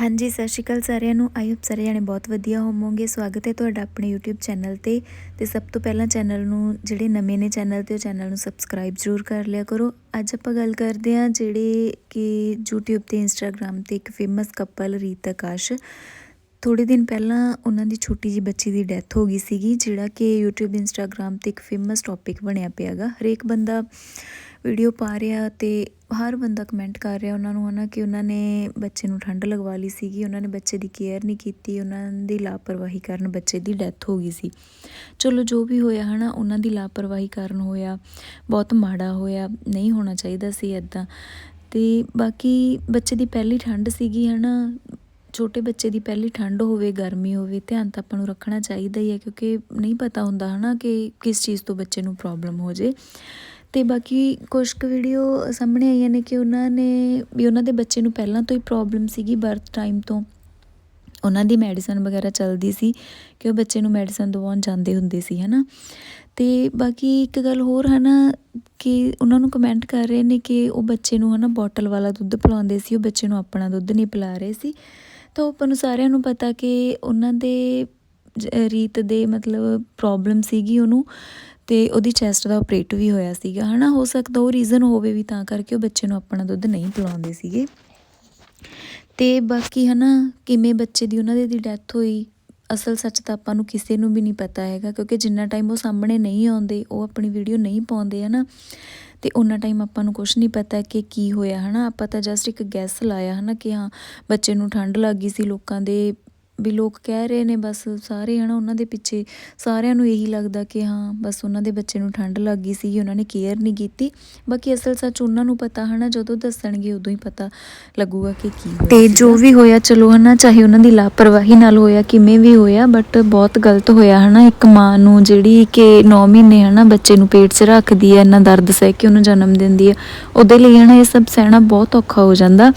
ਹਾਂਜੀ, ਸਤਿ ਸ਼੍ਰੀ ਅਕਾਲ ਸਾਰਿਆਂ ਨੂੰ। ਆਈ ਹੋਪ ਸਾਰੇ ਜਾਣੇ ਬਹੁਤ ਵਧੀਆ ਹੋਵੋਗੇ। ਸਵਾਗਤ ਹੈ ਤੁਹਾਡਾ ਆਪਣੇ YouTube ਚੈਨਲ ਤੇ। ਤੇ ਸਭ ਤੋਂ ਪਹਿਲਾਂ ਚੈਨਲ ਨੂੰ, ਜਿਹੜੇ ਨਵੇਂ ਨੇ ਚੈਨਲ ਤੇ, ਉਹ ਚੈਨਲ ਨੂੰ ਸਬਸਕ੍ਰਾਈਬ ਜ਼ਰੂਰ ਕਰ ਲਿਆ ਕਰੋ। ਅੱਜ ਆਪਾਂ ਗੱਲ ਕਰਦੇ ਹਾਂ ਜਿਹੜੇ ਕਿ YouTube ਤੇ Instagram ਤੇ ਇੱਕ ਫੇਮਸ ਕਪਲ ਰੀਤ ਆਕਾਸ਼। ਥੋੜੇ ਦਿਨ ਪਹਿਲਾਂ ਉਹਨਾਂ ਦੀ ਛੋਟੀ ਜੀ ਬੱਚੀ ਦੀ ਡੈਥ ਹੋ ਗਈ ਸੀਗੀ, ਜਿਹੜਾ ਕਿ YouTube, Instagram ਤੇ ਇੱਕ ਫੇਮਸ ਟੌਪਿਕ ਬਣਿਆ ਪਿਆਗਾ ਹਰੇਕ ਬੰਦਾ ਵੀਡੀਓ ਪਾ ਰਿਹਾ ਅਤੇ ਹਰ ਬੰਦਾ ਕਮੈਂਟ ਕਰ ਰਿਹਾ ਉਹਨਾਂ ਨੂੰ, ਹਨਾ, ਕਿ ਉਹਨਾਂ ਨੇ ਬੱਚੇ ਨੂੰ ਠੰਡ ਲਗਵਾ ਲਈ ਸੀਗੀ, ਉਹਨਾਂ ਨੇ ਬੱਚੇ ਦੀ ਕੇਅਰ ਨਹੀਂ ਕੀਤੀ, ਉਹਨਾਂ ਦੀ ਲਾਪਰਵਾਹੀ ਕਾਰਨ ਬੱਚੇ ਦੀ ਡੈਥ ਹੋ ਗਈ ਸੀ। ਚਲੋ, ਜੋ ਵੀ ਹੋਇਆ, ਹਨਾ, ਉਹਨਾਂ ਦੀ ਲਾਪਰਵਾਹੀ ਕਾਰਨ ਹੋਇਆ, ਬਹੁਤ ਮਾੜਾ ਹੋਇਆ, ਨਹੀਂ ਹੋਣਾ ਚਾਹੀਦਾ ਸੀ ਇਦਾਂ ਤੇ ਬਾਕੀ ਬੱਚੇ ਦੀ ਪਹਿਲੀ ਠੰਡ ਸੀਗੀ, ਹਨਾ, ਛੋਟੇ ਬੱਚੇ ਦੀ ਪਹਿਲੀ ਠੰਡ ਹੋਵੇ, ਗਰਮੀ ਹੋਵੇ, ਧਿਆਨ ਤਾਂ ਆਪਾਂ ਨੂੰ ਰੱਖਣਾ ਚਾਹੀਦਾ ਹੀ ਹੈ, ਕਿਉਂਕਿ ਨਹੀਂ ਪਤਾ ਹੁੰਦਾ, ਹਨਾ, ਕਿ ਕਿਸ ਚੀਜ਼ ਤੋਂ ਬੱਚੇ ਨੂੰ ਪ੍ਰੋਬਲਮ ਹੋ ਜੇ। ਤੇ ਬਾਕੀ ਕੁਝ ਕੁ ਵੀਡੀਓ ਸਾਹਮਣੇ ਆਈਆਂ ਨੇ ਕਿ ਉਹਨਾਂ ਨੇ ਵੀ ਉਹਨਾਂ ਦੇ ਬੱਚੇ ਨੂੰ ਪਹਿਲਾਂ ਤੋਂ ਹੀ ਪ੍ਰੋਬਲਮ ਸੀਗੀ ਬਰਥ ਟਾਈਮ ਤੋਂ। ਉਹਨਾਂ ਦੀ ਮੈਡੀਸਨ ਵਗੈਰਾ ਚੱਲਦੀ ਸੀ ਕਿ ਉਹ ਬੱਚੇ ਨੂੰ ਮੈਡੀਸਨ ਦਵਾਉਣ ਜਾਂਦੇ ਹੁੰਦੇ ਸੀ, ਹਨਾ? ਤੇ ਬਾਕੀ ਇੱਕ ਗੱਲ ਹੋਰ ਹਨਾ ਕਿ ਉਹਨਾਂ ਨੂੰ ਕਮੈਂਟ ਕਰ ਰਹੇ ਨੇ ਕਿ ਉਹ ਬੱਚੇ ਨੂੰ ਹਨਾ ਬੋਟਲ ਵਾਲਾ ਦੁੱਧ ਪਿਲਾਉਂਦੇ ਸੀ, ਉਹ ਬੱਚੇ ਨੂੰ ਆਪਣਾ ਦੁੱਧ ਨਹੀਂ ਪਿਲਾ ਰਹੇ ਸੀ। ਤਾਂ ਆਪਾਂ ਨੂੰ ਸਾਰਿਆਂ ਨੂੰ ਪਤਾ ਕਿ ਉਹਨਾਂ ਦੇ ਰੀਤ ਦੇ ਮਤਲਬ ਪ੍ਰੋਬਲਮ ਸੀਗੀ ਉਹਨੂੰ। ਤੇ ਉਹਦੀ ਚੈਸਟ ਦਾ ਆਪਰੇਟ ਵੀ ਹੋਇਆ ਸੀਗਾ। ਹਨਾ, ਹੋ ਸਕਦਾ ਉਹ ਰੀਜ਼ਨ ਹੋਵੇ ਵੀ ਤਾਂ ਕਰਕੇ ਉਹ ਬੱਚੇ ਨੂੰ ਆਪਣਾ ਦੁੱਧ ਨਹੀਂ ਪਿਲਾਉਂਦੇ ਸੀਗੇ। ਤੇ ਬਾਕੀ ਹਨਾ, ਕਿਵੇਂ ਬੱਚੇ ਦੀ ਉਹਨਾਂ ਦੇ ਦੀ ਡੈਥ ਹੋਈ, ਅਸਲ ਸੱਚ ਤਾਂ ਆਪਾਂ ਨੂੰ ਕਿਸੇ ਨੂੰ ਵੀ ਨਹੀਂ ਪਤਾ ਹੈਗਾ, ਕਿਉਂਕਿ ਜਿੰਨਾ ਟਾਈਮ ਉਹ ਸਾਹਮਣੇ ਨਹੀਂ ਆਉਂਦੇ, ਉਹ ਆਪਣੀ ਵੀਡੀਓ ਨਹੀਂ ਪਾਉਂਦੇ ਹਨਾ। ਤੇ ਉਹਨਾਂ ਟਾਈਮ ਆਪਾਂ ਨੂੰ ਕੁਝ ਨਹੀਂ ਪਤਾ ਕਿ ਕੀ ਹੋਇਆ ਹਨਾ। ਆਪਾਂ ਤਾਂ ਜਸਟ ਇੱਕ ਗੈਸ ਲਾਇਆ ਹਨਾ ਕਿ ਹਾਂ, ਬੱਚੇ ਨੂੰ ਠੰਡ ਲੱਗ ਗਈ ਸੀ ਲੋਕਾਂ ਦੇ ਵੀ ਲੋਕ ਕਹਿ ਰਹੇ ਨੇ ਬਸ ਸਾਰੇ ਹਨਾ ਉਹਨਾਂ ਦੇ ਪਿੱਛੇ ਸਾਰਿਆਂ ਨੂੰ ਇਹੀ ਲੱਗਦਾ ਕਿ ਹਾਂ ਬਸ ਉਹਨਾਂ ਦੇ ਬੱਚੇ ਨੂੰ ਠੰਡ ਲੱਗ ਗਈ ਸੀ ਉਹਨਾਂ ਨੇ ਕੇਅਰ ਨਹੀਂ ਕੀਤੀ। ਬਾਕੀ ਅਸਲ ਸੱਚ ਉਹਨਾਂ ਨੂੰ ਪਤਾ ਹਨਾ ਜਦੋਂ ਦੱਸਣਗੇ ਉਦੋਂ ਹੀ ਪਤਾ ਲੱਗੂਗਾ ਕਿ ਕੀ ਹੋਇਆ ਤੇ ਜੋ ਵੀ ਹੋਇਆ ਚਲੋ ਹਨਾ ਚਾਹੇ ਉਹਨਾਂ ਦੀ ਲਾਪਰਵਾਹੀ ਨਾਲ ਹੋਇਆ ਕਿਵੇਂ ਵੀ ਹੋਇਆ ਬਟ ਬਹੁਤ ਗਲਤ ਹੋਇਆ ਹਨਾ। ਇੱਕ ਮਾਂ ਨੂੰ ਜਿਹੜੀ ਕਿ 9 ਮਹੀਨੇ ਹਨਾ ਬੱਚੇ ਨੂੰ ਪੇਟ 'ਚ ਰੱਖਦੀ ਹੈ ਇੰਨਾ ਦਰਦ ਸਹਿ ਕੇ ਉਹਨੂੰ ਜਨਮ ਦਿੰਦੀ ਹੈ ਉਹਦੇ ਲਈ ਹਨਾ ਇਹ ਸਭ ਸਹਿਣਾ ਬਹੁਤ ਔਖਾ ਹੋ ਜਾਂਦਾ।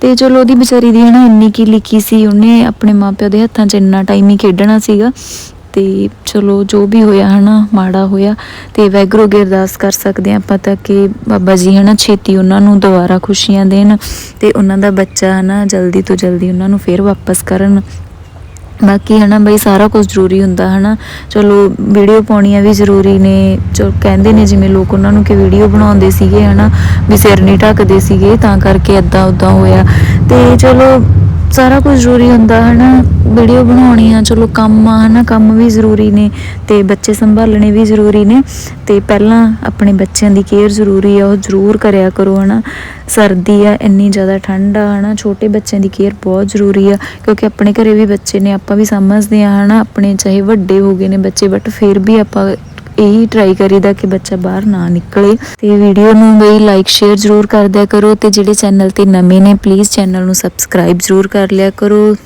ਤੇ ਚਲੋ ਉਹਦੀ ਵਿਚਾਰੀ ਦੀ ਹਨਾ ਇੰਨੀ ਕੀ ਲਿਖੀ ਸੀ, ਉਹਨੇ ਆਪਣੇ ਮਾਪਿਓ ਦੇ ਹੱਥਾਂ 'ਚ ਇੰਨਾ ਟਾਈਮ ਹੀ ਖੇਡਣਾ ਸੀਗਾ। ਤੇ ਚਲੋ ਜੋ ਵੀ ਹੋਇਆ ਹਨਾ, ਮਾੜਾ ਹੋਇਆ, ਤੇ ਵੈਗਰੋ ਅੱਗੇ ਅਰਦਾਸ ਕਰ ਸਕਦੇ ਹਾਂ ਆਪਾਂ ਤਾਂ ਕਿ ਬਾਬਾ ਜੀ ਹਨਾ ਛੇਤੀ ਉਹਨਾਂ ਨੂੰ ਦੁਬਾਰਾ ਖੁਸ਼ੀਆਂ ਦੇਣ ਤੇ ਉਹਨਾਂ ਦਾ ਬੱਚਾ ਹਨਾ ਜਲਦੀ ਤੋਂ ਜਲਦੀ ਉਹਨਾਂ ਨੂੰ ਫੇਰ ਵਾਪਸ ਕਰਨ। ਬਾਕੀ ਹਨਾ ਬਈ ਸਾਰਾ ਕੁਝ ਜ਼ਰੂਰੀ ਹੁੰਦਾ ਹਨਾ। ਚਲੋ ਵੀਡੀਓ ਪਾਉਣੀਆਂ ਵੀ ਜ਼ਰੂਰੀ ਨੇ। ਜੋ ਕਹਿੰਦੇ ਨੇ ਜਿਵੇਂ ਲੋਕ ਉਹਨਾਂ ਨੂੰ ਕਿ ਵੀਡੀਓ ਬਣਾਉਂਦੇ ਸੀਗੇ ਹਨਾ, ਵੀ ਸਿਰ ਨਹੀਂ ਢੱਕਦੇ ਸੀਗੇ ਤਾਂ ਕਰਕੇ ਅੱਦਾ ਉਦਾਂ ਹੋਇਆ। ਤੇ ਚਲੋ ਸਾਰਾ ਕੁਝ ਜ਼ਰੂਰੀ ਹੁੰਦਾ ਹਨਾ। ਵੀਡੀਓ ਬਣਾਉਣੀ ਆ, ਚਲੋ ਕੰਮ ਆ, ਹਨਾ, ਕੰਮ ਵੀ ਜ਼ਰੂਰੀ ਨੇ ਤੇ ਬੱਚੇ ਸੰਭਾਲਣੇ ਵੀ ਜ਼ਰੂਰੀ ਨੇ ਤੇ ਪਹਿਲਾਂ ਆਪਣੇ ਬੱਚਿਆਂ ਦੀ ਕੇਅਰ ਜ਼ਰੂਰੀ ਆ, ਉਹ ਜ਼ਰੂਰ ਕਰਿਆ ਕਰੋ, ਹਨਾ। ਸਰਦੀ ਆ, ਇੰਨੀ ਜ਼ਿਆਦਾ ਠੰਡ ਆ, ਹਨਾ, ਛੋਟੇ ਬੱਚਿਆਂ ਦੀ ਕੇਅਰ ਬਹੁਤ ਜ਼ਰੂਰੀ ਆ, ਕਿਉਂਕਿ ਆਪਣੇ ਘਰੇ ਵੀ ਬੱਚੇ ਨੇ, ਆਪਾਂ ਵੀ ਸਮਝਦੇ ਆ, ਹਨਾ, ਆਪਣੇ ਚਾਹੇ ਵੱਡੇ ਹੋ ਗਏ ਨੇ ਬੱਚੇ ਬਟ ਫਿਰ ਵੀ ਆਪਾਂ ਇਹੀ ਟਰਾਈ ਕਰੀਦਾ ਕਿ ਬੱਚਾ ਬਾਹਰ ਨਾ ਨਿਕਲੇ। ਤੇ ਵੀਡੀਓ ਨੂੰ ਬਈ ਲਾਈਕ ਸ਼ੇਅਰ ਜ਼ਰੂਰ ਕਰ ਦਿਆ ਕਰੋ ਤੇ ਜਿਹੜੇ ਚੈਨਲ ਤੇ ਨਵੇਂ ਨੇ ਪਲੀਜ਼ ਚੈਨਲ ਨੂੰ ਸਬਸਕ੍ਰਾਈਬ ਜ਼ਰੂਰ ਕਰ ਲਿਆ ਕਰੋ।